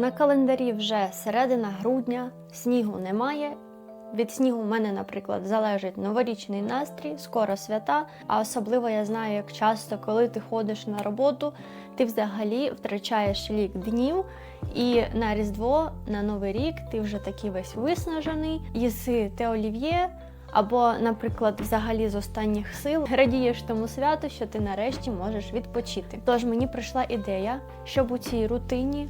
На календарі вже середина грудня, снігу немає. Від снігу в мене, наприклад, залежить новорічний настрій, скоро свята. А особливо я знаю, як часто, коли ти ходиш на роботу, ти взагалі втрачаєш лік днів. І на Різдво, на Новий рік ти вже такий весь виснажений, їси те олів'є, або, наприклад, взагалі з останніх сил радієш тому святу, що ти нарешті можеш відпочити. Тож мені прийшла ідея, щоб у цій рутині,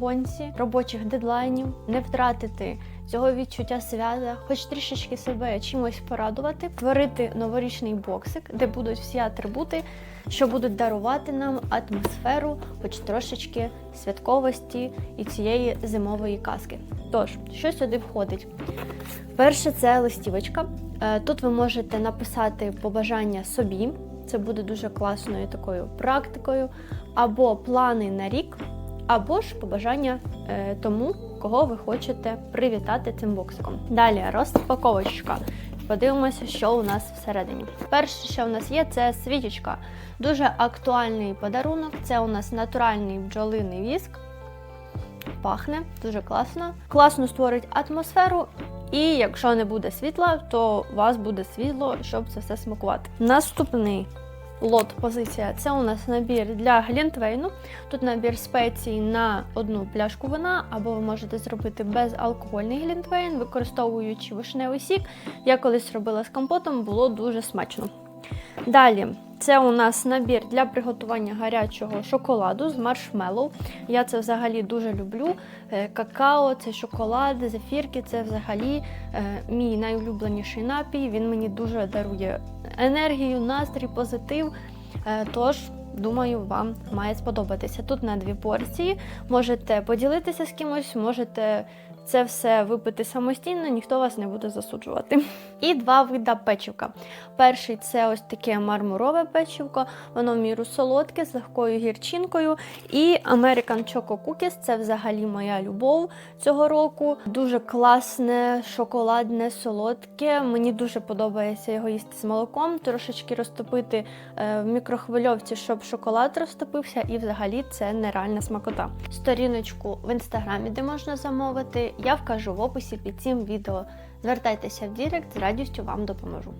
гонці, робочих дедлайнів не втратити цього відчуття свята, хоч трішечки себе чимось порадувати, творити новорічний боксик, де будуть всі атрибути, що будуть дарувати нам атмосферу, хоч трошечки святковості і цієї зимової казки. Тож, що сюди входить? Перше це листівочка. Е, Тут ви можете написати побажання собі, це буде дуже класною такою практикою, або плани на рік, або ж побажання е, тому, кого ви хочете привітати цим боксиком. Далі розпаковочка. Подивимося, що у нас всередині. Перше, що у нас є, це свічечка. Дуже актуальний подарунок. Це у нас натуральний бджолиний віск. Пахне дуже класно. Класно створить атмосферу. І якщо не буде світла, то у вас буде світло, щоб це все смакувати. Наступний лот позиція це у нас набір для глінтвейну. Тут набір спецій на одну пляшку вина, або ви можете зробити безалкогольний глінтвейн, використовуючи вишневий сік. Я колись робила з компотом, було дуже смачно. Далі, це у нас набір для приготування гарячого шоколаду з маршмеллоу. Я це взагалі дуже люблю. Е, Какао, це шоколад, зефірки це взагалі е, мій найулюбленіший напій. Він мені дуже дарує енергію, настрій, позитив. Е, Тож, думаю, вам має сподобатися. Тут на дві порції. Можете поділитися з кимось, можете це все випити самостійно, ніхто вас не буде засуджувати. І два вида печивка. Перший це ось таке мармурове печивко, воно в міру солодке з легкою гірчинкою. І American Choco Cookies це взагалі моя любов цього року. Дуже класне, шоколадне, солодке. Мені дуже подобається його їсти з молоком, трошечки розтопити е, в мікрохвильовці, щоб шоколад розтопився, і взагалі це нереальна смакота. Сторіночку в інстаграмі, де можна замовити, я вкажу в описі під цим відео. Звертайтеся в Дірект, радістю вам допоможу.